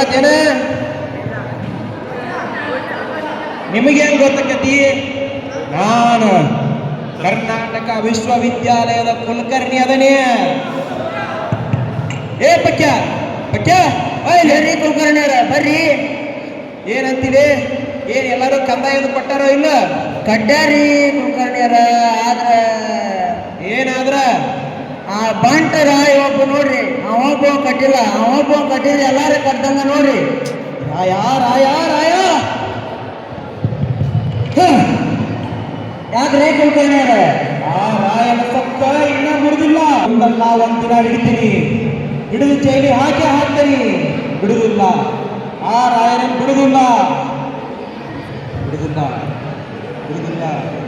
ಹೇಳತ್ತೇನ ನಿಮಗೇನು ಗೊತ್ತಾಕತಿ? ನಾನು ಕರ್ನಾಟಕ ವಿಶ್ವವಿದ್ಯಾಲಯದ ಕುಲಕರ್ಣಿ ಅದನೇ. ಏ ಪಕ್ಯ ಪಕ್ಯ ಬರ್ರಿ ಕುಲಕರ್ಣಿ ಅವರ ಬರ್ರಿ. ಏನಂತಿದೆ? ಏನ್ ಎಲ್ಲರೂ ಕಂದಾಯದ ಕೊಟ್ಟಾರೋ ಇಲ್ಲ ಕಡ್ಡಾರಿ ಕುಲಕರ್ಣಿಯರ ಆದ್ರ. ಏನಾದ್ರ? ಆ ಬಂಟ ರಾಯ ಒಬ್ಬ ನೋಡ್ರಿ ಅವೊಬ್ಬ ಕಟ್ಟಿಲ್ಲ ಅವೊಬ್ಬ ಕಟ್ಟಿಲ್ಲ ಎಲ್ಲಾರು ಕಟ್ಟಂಗ ನೋಡ್ರಿ. ರಾಯ ರಾಯ ರಾಯ. ಯಾಕ್ರೆ ಕುಲಕರ್ಣಿಯರ ಆ ರಾಯನ ಸತ್ತ ಇನ್ನ ಮುರಿದಿಲ್ಲ. ಒಂದಲ್ಲ, ಒಂದಿನ ಹಿಡಿತೀನಿ. ಹಿಡಿದು ಚೈಲಿ ಹಾಕಿ ಹಾಕ್ತೀನಿ. ಬಿಡುದಿಲ್ಲ. ಆ ರಾಯನ ಬಿಡುದಿಲ್ಲ. ಬಿಡುದಿಲ್ಲ. ಬಿಡುದಿಲ್ಲ.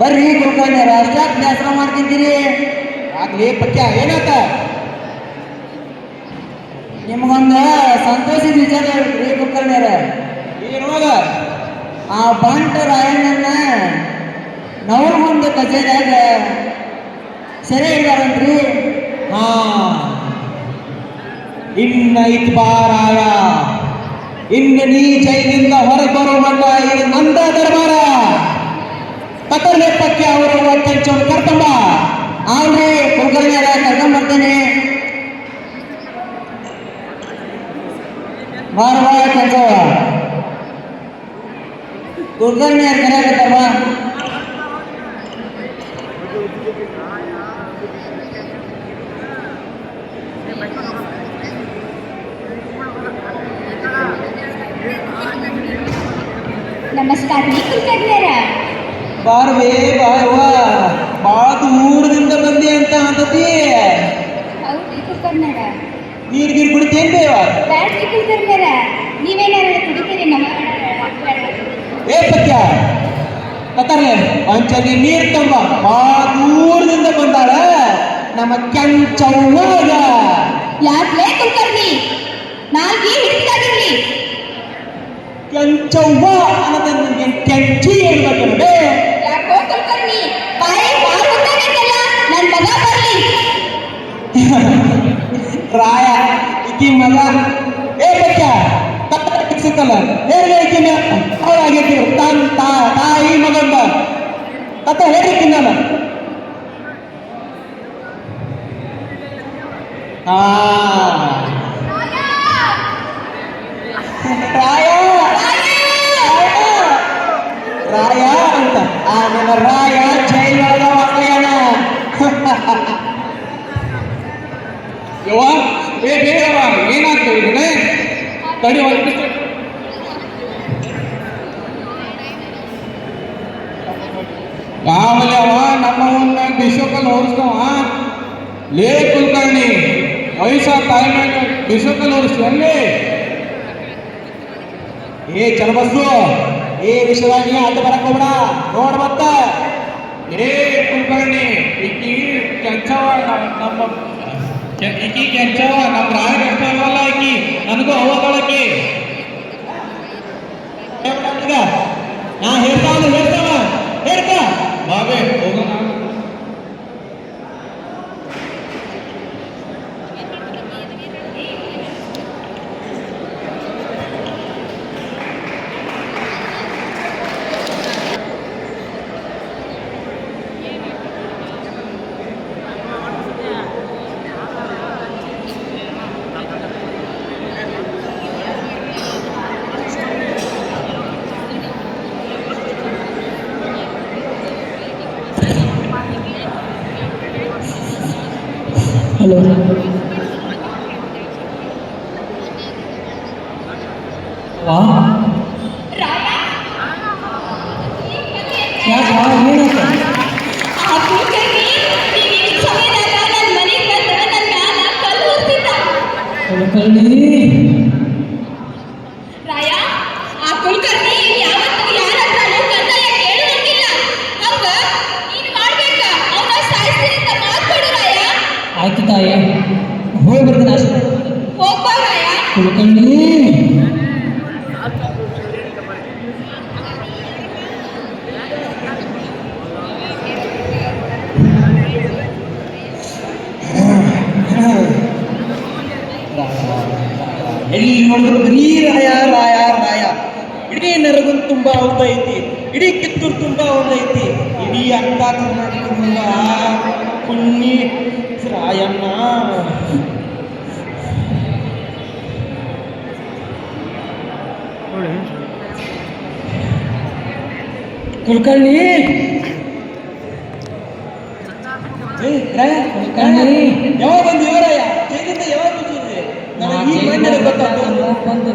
ಬರ್ರಿ ಕುಲಕರ್ಣಿಯರ ಅಷ್ಟಾಕ್ ಬೇಸರ ಮಾಡ್ತಿದ್ದೀರಿ. ಆಗ್ಲಿ ಪಠ್ಯ ಏನಾತ? ನಿಮ್ಗೊಂದ ಸಂತೋಷದ ವಿಚಾರ ಹೇಳ್ರಿ ಕುಲಕರ್ಣಿಯರ ಏನು ಆ ಬಂಟ ರಾಯಣ್ಣನ ನವರ್ಗೊಂದು ಮುಂದೆ ಕಚೇರಿಯಾಗ ಸೆರೆ ಹಿಡಿದಾರಂತ್ರಿ. ಹಾ. ಇನ್ನ ಇತ್ ಬಾರಾಯ ಇನ್ನ ನೀ ಜೈಲಿಂದ ಹೊರಗೆ ಬರೋ ಬಂಡ ಇದು ನಂದ ದರ್ಬಾರ ಕತ್ತಲೆ ಪಕ್ಕೆ ಅವರ ಕೆಂಚೋಣ ಕರ್ತಂಬ ಅವ್ರಿ ಕುಲಕರ್ಣಿಯರ ಕರ್ಕೊಂಡ್ ಬರ್ತೇನೆ ಬಾರ ಬಾರ ಕೆಲ್ಸವ ಕುಲಕರ್ಣಿಯರ್ ಕರೆಯಕತ್ತಾರ ನಮಸ್ಕಾರ ರೀ ಬಾ ಬಾರ್ವೇ ಬಾರ್ವ ಬಾಳ ದೂರದಿಂದ ಬಂದೆ ಅಂತ ಅಂತತಿ. ನೀರ್ ಗೀರ್ ಕುಡಿತೇನ್ ಬೇವ? ಬ್ಯಾಡ್ರಿ ಕುಲಕರ್ಣಿಯರ ನೀವೇನಾರ ಕುಡಿತೀರಿ ನಮ್ಮ ಏ ಪಕ್ಯ ಒಂಚಲಿ ನೀರ್ ತಂಬ ಬಂದಾರ ದೂರದಿಂದ ಬಂದಾಳ ನಮ್ಮ ಕೆಂಚವ್ವಾಗ. ಯಾಕೆ ಕುಲಕರ್ಣಿ ನಾಲ್ಕಿ ಹಿಡಿದಾಗಿರ್ಲಿ ಕೆಂಚವ್ವ ಅನ್ನೋದ ನಿಮ್ಗೆ ಕೆಂಚಿ ಹೇಳ್ಬೇಕಂದ್ರೆ ಬೇ ಯಾಕೋ ಕುಲಕರ್ಣಿ ಬಾಯಿ ಬಾಳ ನನ್ನ ನನ್ ಮಗ ಬರ್ಲಿ. ರಾಯ ಇಕ್ಕಿ ಮಗ. ಏ ಬಚ್ಚ ಸಿಕ್ಕಲ್ಲ ಹೇಗೆ ಇಕ್ಕಿ ಅವಳಾಗೈತಿ ತನ್ ತಾ ತಾಯಿ ಮಗಂದ ಕತ್ತ ಹೇಳಿರ್ತೀನಿ ನಾನು ಹಾ ರಾಯ ರಾಯ ಅಂತ ಆ ನನ್ನ ರಾಯ ಜೈಲ್ ಒಳಗ ಒಳಗ್ಯಾನ ಯವ್ವ ಏ ಬೇಡವ ಏನಾಗ್ತದೆ ಇದನ್ನೇ ಆಮೇಲೆ ಅವ ನಮ್ಮವನ್ನ ಬಿಶೋಕಲ್ಲಿ ಓಡಿಸ್ತಾವ ಲೇ ಕುಲಕರ್ಣಿ ವಯಸ್ಸ ತಾಯಿ ಮೇಲೆ ಬಿಶೋಕಲ್ಲಿ ಓಡಿಸ್ತೀವಲ್ಲಿ ಏ ಚಲಬಸ್ಸು ಏ ವಿಷಯವಾಗಿ ಅಡ್ಡ ಬರಕ್ ಹೋಗ್ಬೇಡ ನೋಡ್ ಮತ್ತ ಏ ಕುಲಕರ್ಣಿ ಈಕಿ ಕೆಂಚವ ನಮ್ಮ ಕೆ- ಈಕಿ ಕೆಂಚವ ನಮ್ಮ ರಾಯ ಕೆಂಚವಲ್ಲ ಈಕಿ ನನಗೂ ಅವಗಳಕಿ ಈಗ ನಾ ಹೇಳ್ತಾವ ಹೇಳ್ತಾವ ಹೇಳ್ತಾ 马队，我跟 ಯಾಕೆ ವಾ ಏನಾಯ್ತು ಆ ಕುಲಕರ್ಣಿ ಈಗಿನ ಸಮಯದಾಗ ನನ್ನ ಮನೆಗೆ ನೋಡಿದ್ರು ಬರೀ ರಾಯ ರಾಯ ರಾಯ. ಇಡೀ ನರಗುನ್ ತುಂಬಾ ಐತಿ ಇಡೀ ಕಿತ್ತೂರು ತುಂಬಾ ಹೌದ ಐತಿ ಇಡೀ ಅಂತ ತುಂಬಾ ಪುಣ್ಯ ರಾಯಣ್ಣ. ಕುಲಕರ್ಣಿ. ರಾಯ, ಕುಲಕರ್ಣಿ. ಯಾವಾಗ ಬಂದು ರಾಯ ಜೈಲಿಂದ ಯಾವಾಗ ಬಂದಿದ್ದೆ ನನಗೆ ಈ ಬಂದು ಗೊತ್ತಾಗ್ತದೆ. ಬಂದು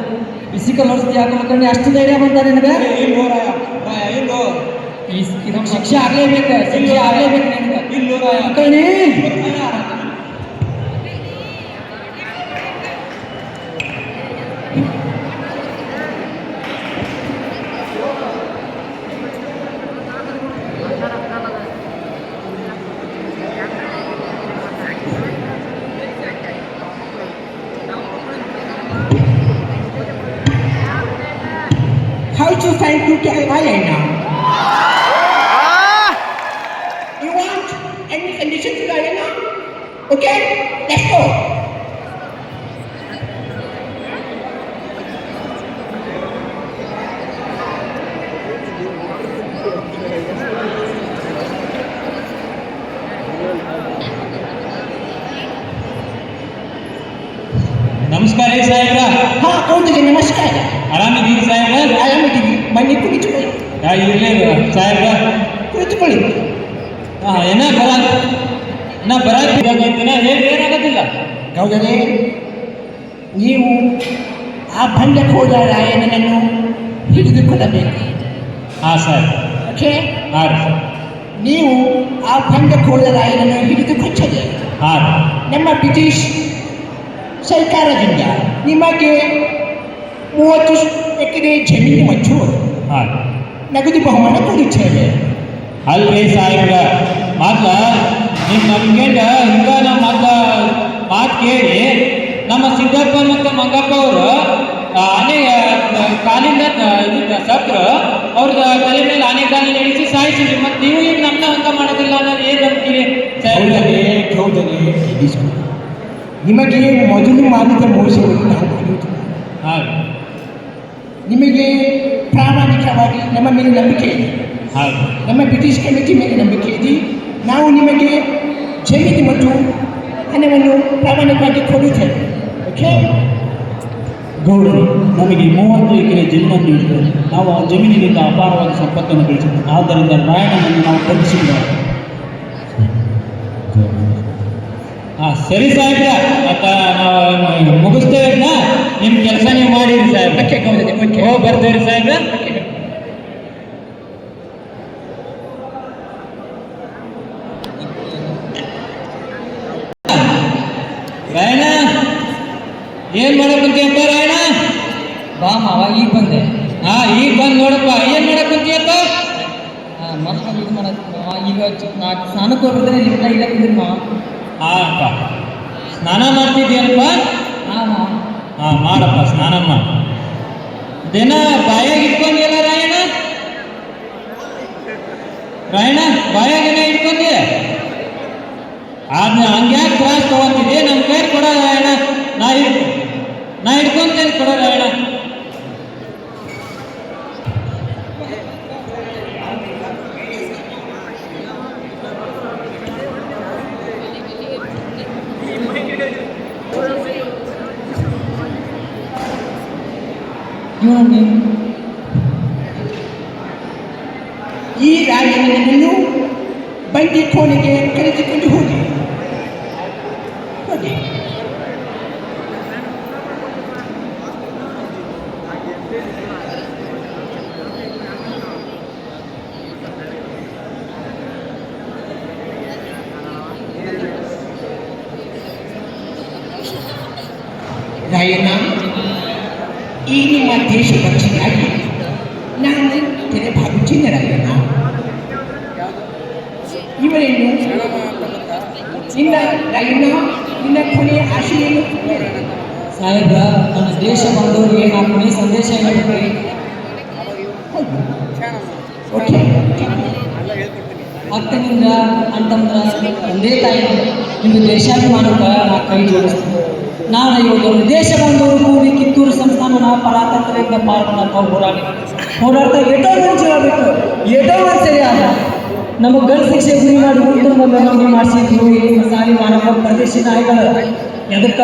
ಬಿಸಿ ಕಲರ್ಸ್ತಿ ಹಾಕೊಂಡು ಅಷ್ಟು ಧೈರ್ಯ ಬಂದ ನಿನಗೆ? ಶಿಕ್ಷೆ ಆಗ್ಲೇಬೇಕು ಶಿಕ್ಷೆ ಆಗ್ಲೇಬೇಕು ನಿನಗೆ. ಇಲ್ಲೋ you tell my name now? ಏನ ಬರ ನಾ ಬರಾತಿನ ಹೇಳಿ ಏನಾಗೋದಿಲ್ಲ. ಗೌಡರೇ ನೀವು ಆ ಬಂಡಖೋರ ರಾಯಣ್ಣನನ್ನು ಹಿಡಿದುಕೊಳ್ಳಬೇಕು. ಹಾ ಸರ್. ಓಕೆ? ಹಾ ನೀವು ಆ ಬಂಡಖೋರ ರಾಯಣ್ಣನ್ನು ಹಿಡಿದುಕೊಚ್ಚದೆ ಹಾ ನಮ್ಮ ಬ್ರಿಟಿಷ್ ಸರ್ಕಾರದಿಂದ ನಿಮಗೆ ಮೂವತ್ತು ಎಕರೆ ಜಮೀನು ಮತ್ತು ಹಾಂ. ನಗದು ಬಹುಮಾನ ಕೊಡುತ್ತೇವೆ. ಅಲ್ರಿ ಸಾಹೇಬ್ರ. ಮೊದ್ಲ ನಿಮ್ಮ ನಂಬ್ಕೊಂಡ ಹಿಂಗ ನಮ್ಮ ಮೊದ್ಲ ಮಾತು ಕೇಳಿ ನಮ್ಮ ಸಿದ್ದಪ್ಪ ಮತ್ತು ಮಂಗಪ್ಪ ಅವರು ಆನೆ ಕಾಲಿಂದ ಇದ್ದ ಸತ್ರ ಅವ್ರದ ತಲೆ ಮೇಲೆ ಆನೆ ಕಾಲಿನ ಇಳಿಸಿ ಸಾಯಿಸಿದ್ರಿ. ಮತ್ತು ನೀವು ಈಗ ನಮ್ಮನ್ನ ಹಂಗ ಮಾಡೋದಿಲ್ಲ ಅನ್ನೋದು ಏನು ನಂಬ್ತೀರಿ ನಿಮಗೆ ಮೊದಲು ಮಾಡಿದ ಮೋಸವನ್ನು ನಾವು ರೀ ನಿಮಗೆ ಪ್ರಾಮಾಣಿಕವಾಗಿ ನಮ್ಮ ಮೇಲೆ ನಂಬಿಕೆ ಇದೆ. ನಮ್ಮ ಬ್ರಿಟಿಷ್ ಕಮಿಟಿ ಮೇಲೆ ನಂಬಿಕೆ ಇದೆ. ನಾವು ನಿಮಗೆ ಜಮೀನು ಮತ್ತು ಹಣವನ್ನು ಪ್ರಾಮಾಣಿಕವಾಗಿ ಕೊಡುತ್ತೇವೆ. ಓಕೆ ಗೌಡರು ನಮಗೆ ಮೂವತ್ತು ಎಕರೆ ಜಮೀನನ್ನು ನೀಡಿದರು. ನಾವು ಆ ಜಮೀನಿನಿಂದ ಅಪಾರವಾದ ಸಂಪತ್ತನ್ನು ಗಳಿಸಿದ್ದೇವೆ ಆದ್ದರಿಂದ ರಾಯಣ್ಣನನ್ನು ನಾವು ಬಂಧಿಸಿದ್ದೇವೆ ಹಾಂ ಸರಿ ಸಾಹೇಬ್ರ. ಅಪ್ಪ ನಾವು ಮುಗಿಸ್ತೇವೆ ನಿಮ್ಮ ಕೆಲಸ ನೀವು ಮಾಡಿರಿ ಸಾಹೇಬ್ರ. ಓಕೆ ಹೋಗಿ ಬರ್ತೇವೆ ಸಾಹೇಬ್ರ ರಾಯಣ್ಣ ಏನ್ ಮಾಡಕ್ಕಂತೀಯಪ್ಪ ರಾಯಣ್ಣ ಬಾ ಮಾವ ಈಗ ಬಂದೆ ಹಾ ಈಗ ಬಂದ್ ನೋಡಪ್ಪ ಏನ್ ಮಾಡಕ್ಕಂತೀಯಪ್ಪ ಮಾವ ಈಗ ನಾಲ್ಕು ಸ್ನಾನಕ್ಕೆ ಹೋಗಿದ್ರೆ ಇಲ್ಲ ಇಲ್ಲ ಕುಂದ್ರಿ ಆ ಅಪ್ಪ. ಸ್ನಾನ ಮಾಡ್ತಿದ್ಯಲ್ಪ ಹಾ ಹಾ. ಮಾಡಪ್ಪ ಸ್ನಾನ ಮಾಡ. ದಿನ ಬಾಯಾಗ ಇಟ್ಕೊಂಡಿಯಲ್ಲ ರಾಯಣ ರಾಯಣ್ಣ ಬಾಯಾಗೇನ ಇಟ್ಕೊಂಡಿ ಆದ್ರೆ ಹಂಗ್ಯಾಕೆ ಕ್ಲಾಸ್ ತಗೊಂತಿದ್ದೆ ನಮ್ ಕೈ ಕೊಡ ರಾಯಣ ನಾ ಇಟ್ ನಾ ಇಟ್ಕೊಂತೇನೆ ಕೊಡ ರಾಯಣ್ಣ ಇವನು ಈ ರಾಯಣ್ಣನನ್ನು ಬಂಡಿ ಕೋಣೆಗೆ ಕರೆದುಕೊಂಡು ಹೋಗಿ. ಹೋಗಿ. ರಾಯಣ್ಣ ಈ ನಿಮ್ಮ ದೇಶ ರಕ್ಷಣೆಯಾಗಿ ನಾನು ತೆರೆ ಭಾವಿಸುತ್ತೇನೆ ರಾಯಣ್ಣ ಇವರೇನು? ಚಿನ್ನ ರಾಯಣ್ಣ ನಿನ್ನ ಕೊನೆಯ ಆಶೆ ಏನು? ಸಾಹೇಬ್ರ ನಮ್ಮ ದೇಶ ಬಂದವರಿಗೆ ನಾವು ಕೊನೆ ಸಂದೇಶ ಹೇಳ್ತೀವಿ ಓಕೆ. ಅಕ್ಕನಿಂದ ಅಂತಂದ್ರ ತಂದೆ ತಾಯಿ ನಿಮ್ದು ದೇಶಾಭಿಮಾನಕ್ಕೆ ನಾ ಕೈ ಜೋಡಿಸ್ತೀನಿ ನಾನು ಇವತ್ತು ದೇಶ ಬಂದವರು ಕಿತ್ತೂರು ಸಂಸ್ಥಾನ ನಾವು ಪರಾತಂತ್ರ್ಯದಿಂದ ಪಾಲ್ಗೊಳ್ಳಕ ಹೋರಾಡಿ. ಹೋರಾಡ್ತಾ ಎಟೋ ಒಂದು ಆಗಬೇಕು ಬಿಟ್ಟು ಎಟೋ ಒಂದು ಸರಿ ಆದ ನಮಗೆ ಗಲ್ ಶಿಕ್ಷೆ ಗುರಿ ಮಾಡಿ ಹುಟ್ಟು ಮೆರವಣಿಗೆ ಮಾಡಿಸಿದ್ರು ಈ ಸಾಲಿ ಮಾನವ ಪ್ರದೇಶಿ ನಾಯಿಗಳು. ಎದಕ್ಕ?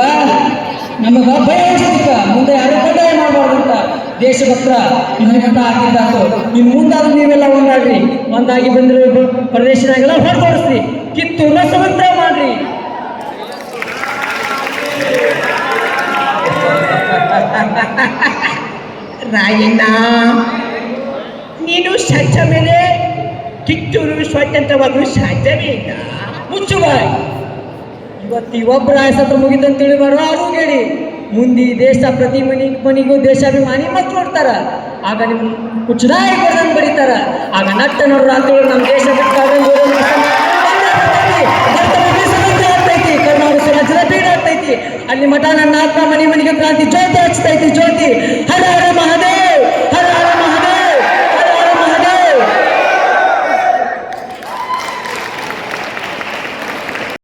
ನಮಗೆ ಭಯ ಅನ್ಸಿದ್ಕ ಮುಂದೆ ಯಾರು ಕಡ್ಡಾಯ ಮಾಡಬಾರ್ದಂತ ದೇಶಭಕ್ತರ ಇಲ್ಲಿ ಮಟ್ಟ ಹಾಕಿದ್ದಾತು ಇನ್ನು ಮುಂದಾದ್ರೂ ನೀವೆಲ್ಲ ಒಂದಾಗ್ರಿ. ಒಂದಾಗಿ ಬಂದಿರೋ ಪ್ರದೇಶನಾಗೆಲ್ಲ ಹೊರತೋರಿಸ್ರಿ ಕಿತ್ತು ಸಮುದ್ರ ಮಾಡ್ರಿ. ರಾಯಣ್ಣ, ನೀನು ಸತ್ತ ಮೇಲೆ ಕಿತ್ತೂರು ಸ್ವತಂತ್ರವಾಗಲು ಸಾಧ್ಯವೇ ಇಲ್ಲ. ಮುಚ್ಚು ಬಾಯ್ ಇವತ್ತು ಒಬ್ಬರ ಆಯಸತ್ತ ಮುಗಿದಂತ ತಿಳಿಬಾರ್ದು ಅದು ಹೇಳಿ ಮುಂದೆ ದೇಶ ಪ್ರತಿ ಮನಿ ಮನಿಗೂ ದೇಶಾಭಿಮಾನಿ ಮತ್ ನೋಡ್ತಾರ. ಆಗ ನಿಮ್ ಕುಚುರಾಯಿ ಬರೀತಾರ. ಆಗ ನಟ್ಟ ನೋಡ್ರ ಅಂತೇಳಿ ನಮ್ಮ ದೇಶ ಬಿಟ್ಟಾಗ ಅಲ್ಲಿ ಮಠ ನನ್ನ ಆತ್ಮ ಮನೆ ಮನೆಗೆ ಕ್ರಾಂತಿ ಜ್ಯೋತಿ ಹಚ್ತೈತಿ ಜ್ಯೋತಿ. ಹರ ಹರ ಮಹಾದೇವ.